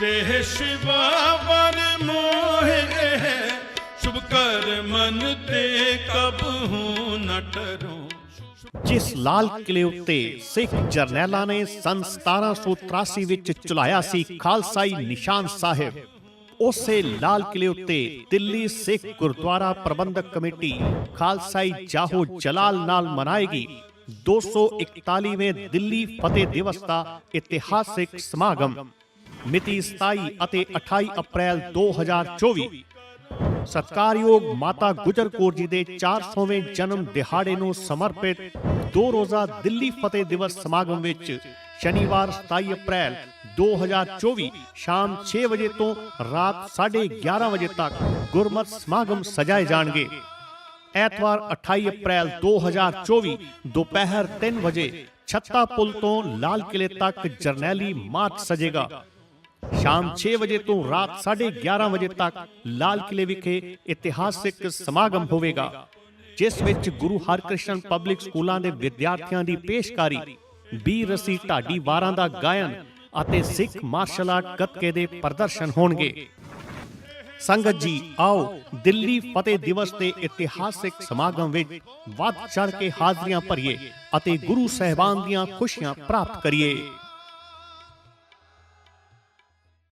ਦੇਹ ਸ਼ਿਵਾ ਵਰ ਮੋਹਿ ਸ਼ੁਭ ਕਰ ਮਨ ਤੇ ਕਬ ਹੂੰ ਨ ਟਰੋ ਜਿਸ ਲਾਲ ਕਿਲੇ ਉੱਤੇ ਸਿੱਖ ਜਰਨੈਲਾਂ ਨੇ ਸਨ 1783 ਵਿੱਚ ਚੁਲਾਇਆ ਸੀ ਖਾਲਸਾਈ ਨਿਸ਼ਾਨ ਸਾਹਿਬ, ਉਸੇ ਲਾਲ ਕਿਲੇ ਉੱਤੇ ਦਿੱਲੀ ਸਿੱਖ ਗੁਰਦੁਆਰਾ ਪ੍ਰਬੰਧਕ ਕਮੇਟੀ ਖਾਲਸਾਈ ਜਾਹੋ ਜਲਾਲ ਨਾਲ ਮਨਾਏਗੀ। 241ਵੇਂ ਦਿੱਲੀ ਫਤਿਹ ਦਿਵਸ ਦਾ ਇਤਿਹਾਸਿਕ ਸਮਾਗਮ। ਮਿਤੀ 27 ਅਤੇ 28 ਅਪ੍ਰੈਲ 2024 ਸਤਕਾਰਯੋਗ ਮਾਤਾ ਗੁਜਰ ਕੌਰ ਜੀ ਦੇ 400ਵੇਂ ਜਨਮ ਦਿਹਾੜੇ ਨੂੰ ਸਮਰਪਿਤ ਦੋ ਰੋਜ਼ਾ ਦਿੱਲੀ ਫਤਿਹ ਦਿਵਸ ਸਮਾਗਮ ਵਿੱਚ ਸ਼ਨੀਵਾਰ 27 ਅਪ੍ਰੈਲ 2024 ਸ਼ਾਮ 6 ਵਜੇ ਤੋਂ ਰਾਤ 11:30 ਵਜੇ ਤੱਕ ਗੁਰਮਤ ਸਮਾਗਮ ਸਜਾਏ ਜਾਣਗੇ। ਐਤਵਾਰ 28 ਅਪ੍ਰੈਲ 2024 ਦੁਪਹਿਰ 3 ਵਜੇ ਛੱਤਾ ਪੁਲ ਤੋਂ ਲਾਲ ਕਿਲੇ ਤੱਕ ਜਰਨੈਲੀ ਮਾਰਚ ਸਜੇਗਾ। ਸ਼ਾਮ 6 ਵਜੇ ਤੋਂ ਰਾਤ 11:30 ਵਜੇ ਤੱਕ ਲਾਲ ਕਿਲੇ ਵਿਖੇ ਇਤਿਹਾਸਿਕ ਸਮਾਗਮ ਹੋਵੇਗਾ, ਜਿਸ ਵਿੱਚ ਗੁਰੂ ਹਰਕ੍ਰਿਸ਼ਨ ਪਬਲਿਕ ਸਕੂਲਾਂ ਦੇ ਵਿਦਿਆਰਥੀਆਂ ਦੀ ਪੇਸ਼ਕਾਰੀ ਬੀਰ ਰਸੀ ਢਾਡੀ ਵਾਰਾਂ ਦਾ ਗਾਇਨ ਅਤੇ ਸਿੱਖ ਮਾਰਸ਼ਲ ਆਰਟ ਗੱਤਕੇ ਦੇ ਪ੍ਰਦਰਸ਼ਨ ਹੋਣਗੇ। ਸੰਗਤ ਜੀ, ਆਓ ਦਿੱਲੀ ਫਤਿਹ ਦਿਵਸ ਦੇ ਇਤਿਹਾਸਿਕ ਸਮਾਗਮ ਵਿੱਚ ਵੱਧ ਚੜ ਕੇ ਹਾਜ਼ਰੀਆਂ ਭਰੀਏ ਅਤੇ ਗੁਰੂ ਸਹਿਬਾਨ ਦੀਆਂ ਖੁਸ਼ੀਆਂ ਪ੍ਰਾਪਤ ਕਰੀਏ।